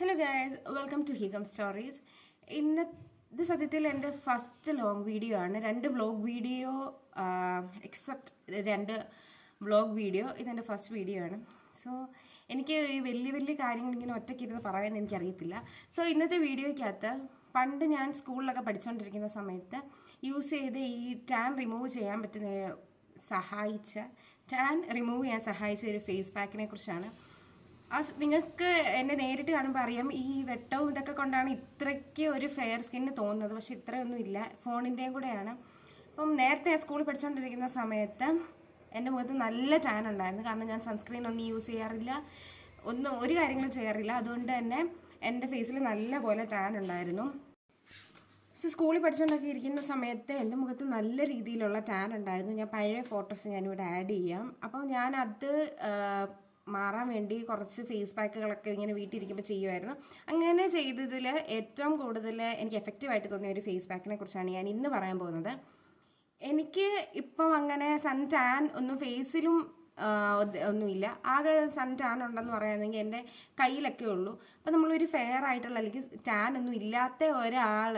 Hello guys welcome to ഹികം stories ഇന്ന് ഇത് സത്യത്തിൽ എന്റെ ഫസ്റ്റ് ലോങ് വീഡിയോ ആണ്. രണ്ട് വ്ലോഗ് വീഡിയോ എക്സെപ്റ്റ് രണ്ട് വ്ലോഗ് വീഡിയോ ഇതെന്റെ ഫസ്റ്റ് വീഡിയോ ആണ്. സോ എനിക്ക് ഈ വലിയ വലിയ കാര്യങ്ങൾ ഇങ്ങനെ ഒറ്റയ്ക്കിരുന്ന് പറയാൻ എനിക്കറിയത്തില്ല. സോ ഇന്നത്തെ വീഡിയോയ്ക്കകത്ത് പണ്ട് ഞാൻ സ്കൂളിലൊക്കെ പഠിച്ചുകൊണ്ടിരിക്കുന്ന സമയത്ത് യൂസ് ചെയ്ത് ഈ ടാൻ റിമൂവ് ചെയ്യാൻ പറ്റുന്ന സഹായിച്ച ടാൻ റിമൂവ് ചെയ്യാൻ സഹായിച്ച ഒരു ഫേസ് പാക്കിനെ കുറിച്ചാണ് ആ നിങ്ങൾക്ക് എന്നെ നേരിട്ട് കാണുമ്പോൾ അറിയാം ഈ വെട്ടവും ഇതൊക്കെ കൊണ്ടാണ് ഇത്രയ്ക്ക് ഒരു ഫെയർ സ്കിന്ന് തോന്നുന്നത്. പക്ഷെ ഇത്രയൊന്നും ഇല്ല. ഫോണിന്റെയും കൂടെയാണ്. അപ്പം നേരത്തെ സ്കൂളിൽ പഠിച്ചുകൊണ്ടിരിക്കുന്ന സമയത്ത് എന്റെ മുഖത്ത് നല്ല ടാൻ ഉണ്ടായിരുന്നു. കാരണം ഞാൻ സൺസ്ക്രീൻ ഒന്നും യൂസ് ചെയ്യാറില്ല. ഒന്നും ഒരു കാര്യങ്ങളും ചെയ്യാറില്ല. അതുകൊണ്ട് തന്നെ എന്റെ ഫേസിൽ നല്ല പോലെ ടാൻ ഉണ്ടായിരുന്നു. സോ സ്കൂളിൽ പഠിച്ചുകൊണ്ടൊക്കെ ഇരിക്കുന്ന സമയത്ത് എന്റെ മുഖത്ത് നല്ല രീതിയിലുള്ള ടാൻ ഉണ്ടായിരുന്നു. ഞാൻ പഴയ ഫോട്ടോസ് ഞാനിവിടെ ആഡ് ചെയ്യാം. അപ്പോൾ ഞാനത് മാറാൻ വേണ്ടി കുറച്ച് ഫേസ് പാക്കുകളൊക്കെ ഇങ്ങനെ വീട്ടിലിരിക്കുമ്പോൾ ചെയ്യുമായിരുന്നു അങ്ങനെ ചെയ്തതിൽ ഏറ്റവും കൂടുതൽ എനിക്ക് എഫക്റ്റീവായിട്ട് തോന്നിയ ഒരു ഫേസ് പാക്കിനെ കുറിച്ചാണ് ഞാൻ ഇന്ന് പറയാൻ പോകുന്നത്. എനിക്ക് ഇപ്പം അങ്ങനെ സൺ ടാൻ ഒന്നും ഫേസിലും ഒന്നുമില്ല. ആകെ സൺ ടാൻ ഉണ്ടെന്ന് പറയുകയാണെങ്കിൽ എന്റെ കയ്യിലൊക്കെ ഉള്ളൂ. അപ്പം നമ്മളൊരു ഫെയർ ആയിട്ടുള്ള അല്ലെങ്കിൽ ടാൻ ഒന്നും ഇല്ലാത്ത ഒരാൾ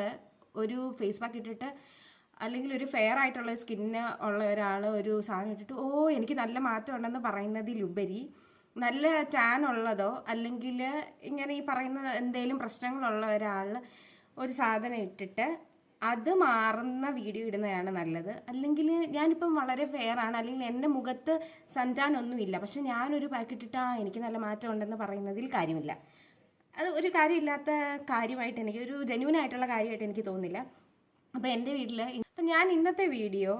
ഒരു ഫേസ് പാക്ക് ഇട്ടിട്ട് അല്ലെങ്കിൽ ഒരു ഫെയർ ആയിട്ടുള്ള സ്കിന്ന് ഉള്ള ഒരാൾ ഒരു സാധനം ഇട്ടിട്ട് ഓ എനിക്ക് നല്ല മാറ്റം ഉണ്ടെന്ന് പറയുന്നതിലുപരി നല്ല ടാൻ ഉള്ളതോ അല്ലെങ്കിൽ ഇങ്ങനെ ഈ പറയുന്ന എന്തെങ്കിലും പ്രശ്നങ്ങളുള്ള ഒരാൾ ഒരു സാധനം ഇട്ടിട്ട് അത് മാറുന്ന വീഡിയോ ഇടുന്നതാണ് നല്ലത്. അല്ലെങ്കിൽ ഞാനിപ്പം വളരെ ഫെയർ ആണ്. അല്ലെങ്കിൽ എന്റെ മുഖത്ത് സഞ്ചാൻ ഒന്നുമില്ല പക്ഷെ ഞാനൊരു പാക്കറ്റ് ഇട്ടാ എനിക്ക് നല്ല മാറ്റം ഉണ്ടെന്ന് പറയുന്നതിൽ കാര്യമില്ല. അത് ഒരു കാര്യമില്ലാത്ത കാര്യമായിട്ട് എനിക്ക് ഒരു ജെന്യൂൻ ആയിട്ടുള്ള കാര്യമായിട്ട് എനിക്ക് തോന്നുന്നില്ല. അപ്പോൾ എന്റെ വീട്ടിൽ അപ്പം ഞാൻ ഇന്നത്തെ വീഡിയോ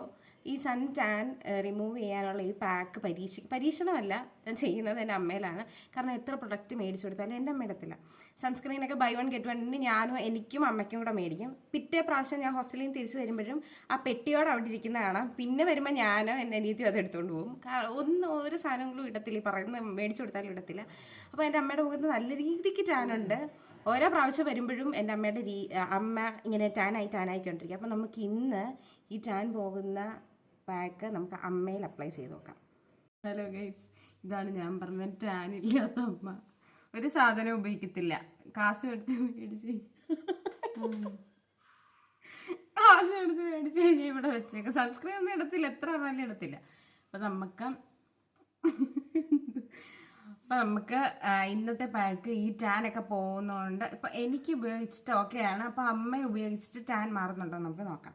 ഈ സൺ ടാൻ റിമൂവ് ചെയ്യാനുള്ള ഈ പാക്ക് പരീക്ഷ പരീക്ഷണമല്ല ഞാൻ ചെയ്യുന്നത് എന്റെ അമ്മയിലാണ്. കാരണം എത്ര പ്രൊഡക്റ്റ് മേടിച്ചു കൊടുത്താലും എന്റെ അമ്മ ഇടത്തില്ല. സൺസ്ക്രീനൊക്കെ ബൈ വൺ ഗെറ്റ് വണ്ണിന് ഞാനും എനിക്കും അമ്മയ്ക്കും കൂടെ മേടിക്കും. പിറ്റേ പ്രാവശ്യം ഞാൻ ഹോസ്റ്റലിൽ നിന്ന് തിരിച്ച് വരുമ്പോഴും ആ പെട്ടിയോട് അവിടെ ഇരിക്കുന്ന കാണാം. പിന്നെ വരുമ്പോൾ ഞാനോ എന്റെ അനിയത്തിയോ അത് എടുത്തുകൊണ്ട് പോകും. ഒന്നും ഒരു സാധനങ്ങളും ഇടത്തില്ല. പറയുന്ന മേടിച്ചു കൊടുത്താലും ഇടത്തില്ല. അപ്പോൾ എന്റെ അമ്മയുടെ മുഖത്ത് നല്ല രീതിക്ക് ടാനുണ്ട് ഓരോ പ്രാവശ്യം വരുമ്പോഴും എന്റെ അമ്മയുടെ രീ അമ്മ ഇങ്ങനെ ടാനായി ടാനായിക്കൊണ്ടിരിക്കും അപ്പോൾ നമുക്ക് ഇന്ന് ഈ ടാൻ പോകുന്ന പാക്ക് നമുക്ക് അമ്മയിൽ അപ്ലൈ ചെയ്ത് നോക്കാം. ഹലോ ഗൈസ് ഇതാണ് ഞാൻ പറഞ്ഞ ടാൻ ഇല്ലാത്ത അമ്മ. ഒരു സാധനം ഉപയോഗിക്കത്തില്ല. കാശ് എടുത്ത് മേടിച്ച് കാശ് എടുത്ത് മേടിച്ച് കഴിഞ്ഞാൽ ഇവിടെ വെച്ചേക്കാം. സൺസ്ക്രീൻ ഒന്നും ഇടത്തില്ല എത്ര പറഞ്ഞാലും ഇടത്തില്ല. അപ്പം നമുക്ക് അപ്പം നമുക്ക് ഇന്നത്തെ പാക്ക് ഈ ടാൻ ഒക്കെ പോകുന്നതുകൊണ്ട് ഇപ്പൊ എനിക്ക് ഉപയോഗിച്ചിട്ട് ഓക്കെയാണ് അപ്പോൾ അമ്മ ഉപയോഗിച്ചിട്ട് ടാൻ മാറുന്നുണ്ടോ? നമുക്ക് നോക്കാം.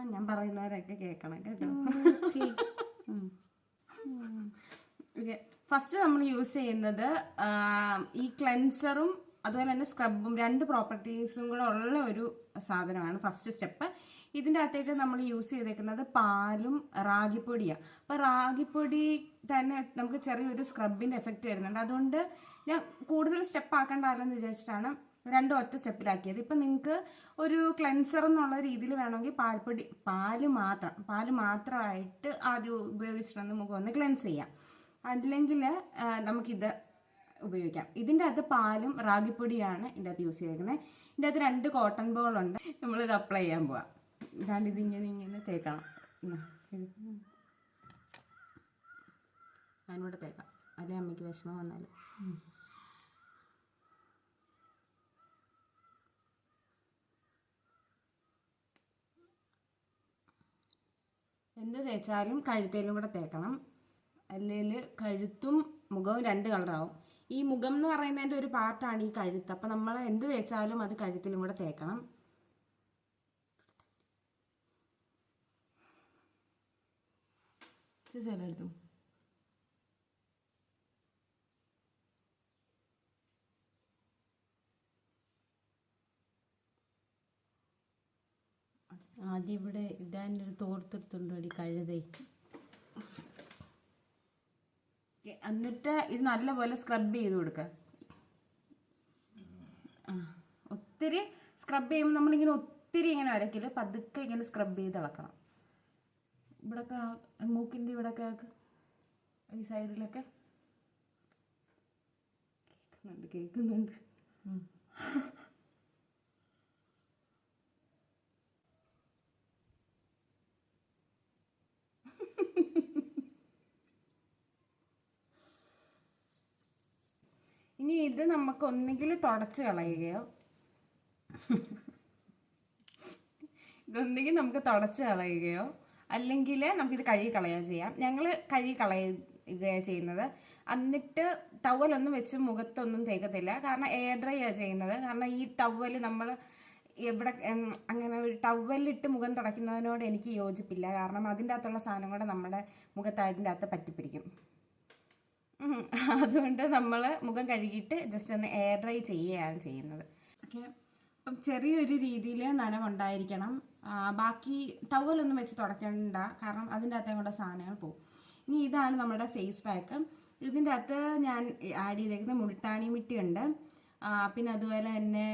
അപ്പം ഞാൻ പറയുന്നവരൊക്കെ കേൾക്കണം കേട്ടോ. ഫസ്റ്റ് നമ്മൾ യൂസ് ചെയ്യുന്നത് ഈ ക്ലെൻസറും അതുപോലെ തന്നെ സ്ക്രബും രണ്ട് പ്രോപ്പർട്ടീസും കൂടെ ഉള്ള ഒരു സാധനമാണ് ഫസ്റ്റ് സ്റ്റെപ്പ് ഇതിന്റെ അകത്തേക്ക് നമ്മൾ യൂസ് ചെയ്തേക്കുന്നത് പാലും റാഗിപ്പൊടിയാണ് അപ്പോൾ റാഗിപ്പൊടി തന്നെ നമുക്ക് ചെറിയൊരു സ്ക്രബിന്റെ എഫക്റ്റ് വരുന്നുണ്ട്. അതുകൊണ്ട് ഞാൻ കൂടുതൽ സ്റ്റെപ്പ് ആക്കേണ്ട ആരെന്ന് വിചാരിച്ചിട്ടാണ് രണ്ടും ഒറ്റ സ്റ്റെപ്പിലാക്കിയത്. ഇപ്പം നിങ്ങൾക്ക് ഒരു ക്ലെൻസർ എന്നുള്ള രീതിയിൽ വേണമെങ്കിൽ പാൽപ്പൊടി പാൽ മാത്രം പാൽ മാത്രമായിട്ട് ആദ്യം ഉപയോഗിച്ചിട്ടൊന്ന് മുഖം ഒന്ന് ക്ലെൻസ് ചെയ്യാം. അല്ലെങ്കിൽ നമുക്കിത് ഉപയോഗിക്കാം. ഇതിന്റെ അകത്ത് പാലും റാഗിപ്പൊടിയാണ് ഇതിന്റെ അകത്ത് യൂസ് ചെയ്തേക്കുന്നത് ഇതിന്റെ അകത്ത് രണ്ട് കോട്ടൺ ബോളുണ്ട് നമ്മളിത് അപ്ലൈ ചെയ്യാൻ പോവാം. ഇതാണ്ട് ഇതിങ്ങനെ ഇങ്ങനെ തേക്കണം. ഞാനിവിടെ തേക്കാം. അല്ലെ അമ്മയ്ക്ക് വിഷമം വന്നാലും. എന്ത് തേച്ചാലും കഴുത്തേലും കൂടെ തേക്കണം. അല്ലെങ്കിൽ കഴുത്തും മുഖവും രണ്ട് കളറാവും. ഈ മുഖം എന്ന് പറയുന്നതിന്റെ ഒരു പാർട്ടാണ് ഈ കഴുത്ത്. അപ്പം നമ്മൾ എന്ത് തേച്ചാലും അത് കഴുത്തിലും കൂടെ തേക്കണം. എടുത്തു ആദ്യം ഇവിടെ ഇടാനൊരു തോർത്തെടുത്തുണ്ട് അടി കഴുതേ. എന്നിട്ട് ഇത് നല്ലപോലെ സ്ക്രബ് ചെയ്ത് കൊടുക്കുക ആ, ഒത്തിരി സ്ക്രബ് ചെയ്യുമ്പോൾ നമ്മളിങ്ങനെ ഒത്തിരി ഇങ്ങനെ വരക്കില്ല പതുക്കെ ഇങ്ങനെ സ്ക്രബ് ചെയ്ത് ഇളക്കണം. ഇവിടൊക്കെ ആ- മൂക്കിന്റെ ഇവിടൊക്കെ ഈ സൈഡിലൊക്കെ. കേൾക്കുന്നുണ്ട് കേൾക്കുന്നുണ്ട് ഇനി ഇനി ഇത് നമുക്ക് ഒന്നുകിൽ തുടച്ച് കളയുകയോ ഇതൊന്നുകിൽ നമുക്ക് തുടച്ച് കളയുകയോ അല്ലെങ്കിൽ നമുക്കിത് കഴുകി കളയുകയോ ചെയ്യാം. ഞങ്ങൾ കഴുകി കളയുകയാണ് ചെയ്യുന്നത്. എന്നിട്ട് ടവലൊന്നും വെച്ച് മുഖത്തൊന്നും തേക്കത്തില്ല. കാരണം എയർ ഡ്രൈ ആണ് ചെയ്യുന്നത്. കാരണം ഈ ടവൽ നമ്മൾ എവിടെ അങ്ങനെ ഒരു ടവലിട്ട് മുഖം തുടയ്ക്കുന്നതിനോട് എനിക്ക് യോജിപ്പില്ല. കാരണം അതിന്റെ അകത്തുള്ള സാധനം കൂടെ നമ്മുടെ മുഖത്ത് അതിന്റെ അകത്ത് പറ്റിപ്പിടിക്കും. അതുകൊണ്ട് നമ്മൾ മുഖം കഴുകിയിട്ട് ജസ്റ്റ് ഒന്ന് എയർ ഡ്രൈ ചെയ്യുകയാണ് ചെയ്യുന്നത്. ഓക്കെ അപ്പം ചെറിയൊരു രീതിയിൽ നനവുണ്ടായിരിക്കണം ബാക്കി ടവലൊന്നും വെച്ച് തുടയ്ക്കണ്ട. കാരണം അതിന്റെ അകത്തേ കൂടെ സാധനങ്ങൾ പോകും. ഇനി ഇതാണ് നമ്മുടെ ഫേസ് പാക്ക് ഇതിന്റെ അകത്ത് ഞാൻ ആഡ് ചെയ്തേക്കുന്ന മുൾട്ടാണി മിട്ടിയുണ്ട് പിന്നെ അതുപോലെ തന്നെ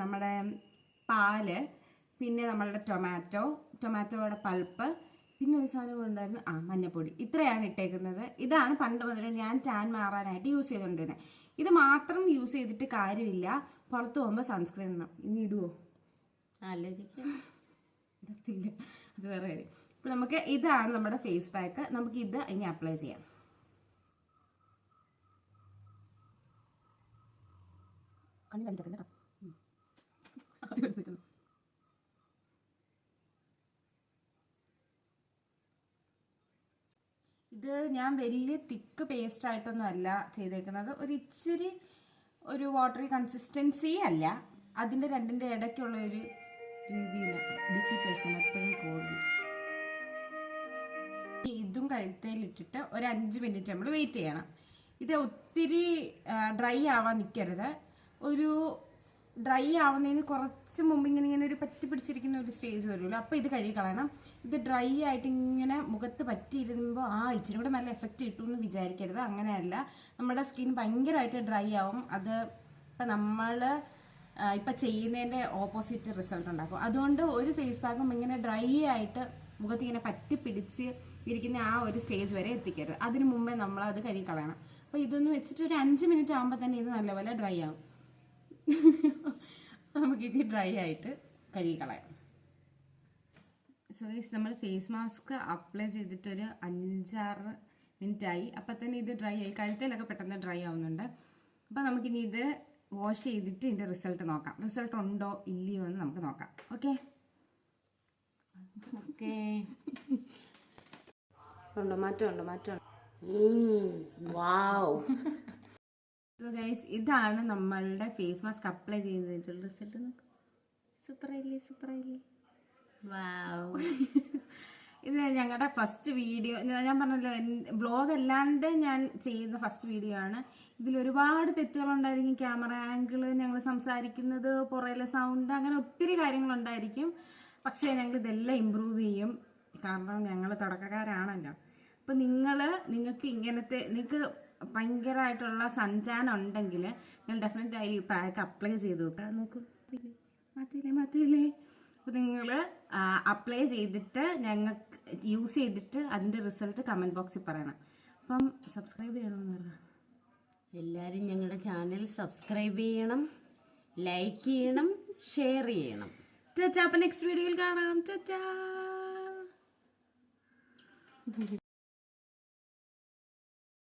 നമ്മുടെ പാൽ പിന്നെ നമ്മളുടെ ടൊമാറ്റോ ടൊമാറ്റോയുടെ പൾപ്പ് പിന്നെ ഒരു സാധനം ഉണ്ടായിരുന്നു. ആ മഞ്ഞപ്പൊടി. ഇത്രയാണ് ഇട്ടേക്കുന്നത്. ഇതാണ് പണ്ട് മുതൽ ഞാൻ ടാൻ മാറാനായിട്ട് യൂസ് ചെയ്തുകൊണ്ടിരുന്നത് ഇത് മാത്രം യൂസ് ചെയ്തിട്ട് കാര്യമില്ല. പുറത്ത് പോകുമ്പോൾ സൺസ്ക്രീൻ ഇടണം. ഇനി ഇടുവോ? ആലോചിക്കാം. ഇടത്തില്ല. അത് വേറെ കാര്യം. അപ്പോൾ നമുക്ക് ഇതാണ് നമ്മുടെ ഫേസ് പാക്ക് നമുക്ക് ഇത് ഇനി അപ്ലൈ ചെയ്യാം. കണ്ണി കണ്ടിട്ട് കേട്ടോ അത് എടുത്തിട്ട് ഇത് ഞാൻ വലിയ തിക്ക് പേസ്റ്റ് ആയിട്ടൊന്നും അല്ല ചെയ്തേക്കുന്നത്. ഒരു ഇച്ചിരി ഒരു വാട്ടറി കൺസിസ്റ്റൻസി അല്ല. അതിന്റെ രണ്ടിന്റെ ഇടയ്ക്കുള്ള ഒരു രീതിയിലാണ് ബിസി പേഴ്സൺ എപ്പോഴും കോഴി ഇതും കഴുത്തേലിട്ടിട്ട് ഒരു അഞ്ച് മിനിറ്റ് നമ്മൾ വെയിറ്റ് ചെയ്യണം. ഇത് ഒത്തിരി ഡ്രൈ ആവാൻ നിൽക്കരുത് ഒരു ഡ്രൈ ആവുന്നതിന് കുറച്ച് മുമ്പ് ഇങ്ങനെ ഇങ്ങനെ ഒരു പറ്റി പിടിച്ചിരിക്കുന്ന ഒരു സ്റ്റേജ് വരുമല്ലോ. അപ്പോൾ ഇത് കഴുകി കളയണം. ഇത് ഡ്രൈ ആയിട്ട് ഇങ്ങനെ മുഖത്ത് പറ്റിയിരുമ്പോൾ ആ ഇച്ചിരി കൂടെ നല്ല എഫക്റ്റ് കിട്ടും എന്ന് വിചാരിക്കരുത്. അങ്ങനെയല്ല. നമ്മുടെ സ്കിൻ ഭയങ്കരമായിട്ട് ഡ്രൈ ആവും. അത് ഇപ്പം നമ്മൾ ഇപ്പം ചെയ്യുന്നതിന്റെ ഓപ്പോസിറ്റ് റിസൾട്ട് ഉണ്ടാക്കും. അതുകൊണ്ട് ഒരു ഫേസ് പാക്കും ഇങ്ങനെ ഡ്രൈ ആയിട്ട് മുഖത്ത് ഇങ്ങനെ പറ്റി പിടിച്ച് ഇരിക്കുന്ന ആ ഒരു സ്റ്റേജ് വരെ എത്തിക്കരുത്. അതിന് മുമ്പേ നമ്മൾ അത് കഴുകി കളയണം. അപ്പോൾ ഇതൊന്ന് വെച്ചിട്ട് ഒരു അഞ്ച് മിനിറ്റ് ആകുമ്പോൾ തന്നെ ഇത് നല്ലപോലെ ഡ്രൈ ആവും. നമുക്കിത് ഡ്രൈ ആയിട്ട് കഴുകി കളയാം. സോ ഗൈസ് നമ്മൾ ഫേസ് മാസ്ക് അപ്ലൈ ചെയ്തിട്ടൊരു അഞ്ചാറ് മിനിറ്റ് ആയി അപ്പം തന്നെ ഇത് ഡ്രൈ ആയി. കഴുത്തേലൊക്കെ പെട്ടെന്ന് ഡ്രൈ ആവുന്നുണ്ട്. അപ്പം നമുക്കിനി ഇത് വാഷ് ചെയ്തിട്ട് ഇതിന്റെ റിസൾട്ട് നോക്കാം. റിസൾട്ട് ഉണ്ടോ ഇല്ലയോ എന്ന് നമുക്ക് നോക്കാം. ഓക്കെ ഓക്കെ ഉണ്ടോ? മാറ്റം ഉണ്ടോ? മാറ്റം വാവ് സോ ഗൈസ് ഇതാണ് നമ്മളുടെ ഫേസ് മാസ്ക് അപ്ലൈ ചെയ്തിട്ടുള്ള റിസൾട്ട് നോക്കാം. സൂപ്പർ ആയില്ലേ വാവ് ഇത് ഞങ്ങളുടെ ഫസ്റ്റ് വീഡിയോ ഞാൻ പറഞ്ഞല്ലോ ബ്ലോഗ് അല്ലാണ്ട് ഞാൻ ചെയ്യുന്ന ഫസ്റ്റ് വീഡിയോ ആണ്. ഇതിൽ ഒരുപാട് തെറ്റുകളുണ്ടായിരിക്കും ക്യാമറ ആംഗിൾ ഞങ്ങൾ സംസാരിക്കുന്നത് പുറയിലെ സൗണ്ട് അങ്ങനെ ഒത്തിരി കാര്യങ്ങളുണ്ടായിരിക്കും പക്ഷേ ഞങ്ങൾ ഇതെല്ലാം ഇമ്പ്രൂവ് ചെയ്യും. കാരണം ഞങ്ങൾ തുടക്കക്കാരാണല്ലോ. അപ്പം നിങ്ങൾ നിങ്ങൾക്ക് ഇങ്ങനത്തെ നിങ്ങൾക്ക് ഭയങ്കരമായിട്ടുള്ള സഞ്ചാനം ഉണ്ടെങ്കിൽ ഞാൻ ഡെഫിനറ്റ് ആയി ഈ പാക്ക് അപ്ലൈ ചെയ്ത് നോക്കുക നോക്കൂ. മാറ്റില്ലേ മാറ്റില്ലേ അപ്പോൾ നിങ്ങൾ അപ്ലൈ ചെയ്തിട്ട് ഞങ്ങൾക്ക് യൂസ് ചെയ്തിട്ട് അതിന്റെ റിസൾട്ട് കമന്റ് ബോക്സിൽ പറയണം. അപ്പം സബ്സ്ക്രൈബ് ചെയ്യണമെന്ന് പറഞ്ഞാൽ എല്ലാവരും ഞങ്ങളുടെ ചാനൽ സബ്സ്ക്രൈബ് ചെയ്യണം ലൈക്ക് ചെയ്യണം ഷെയർ ചെയ്യണം. ചാ അപ്പം നെക്സ്റ്റ് വീഡിയോയിൽ കാണാം. ചാ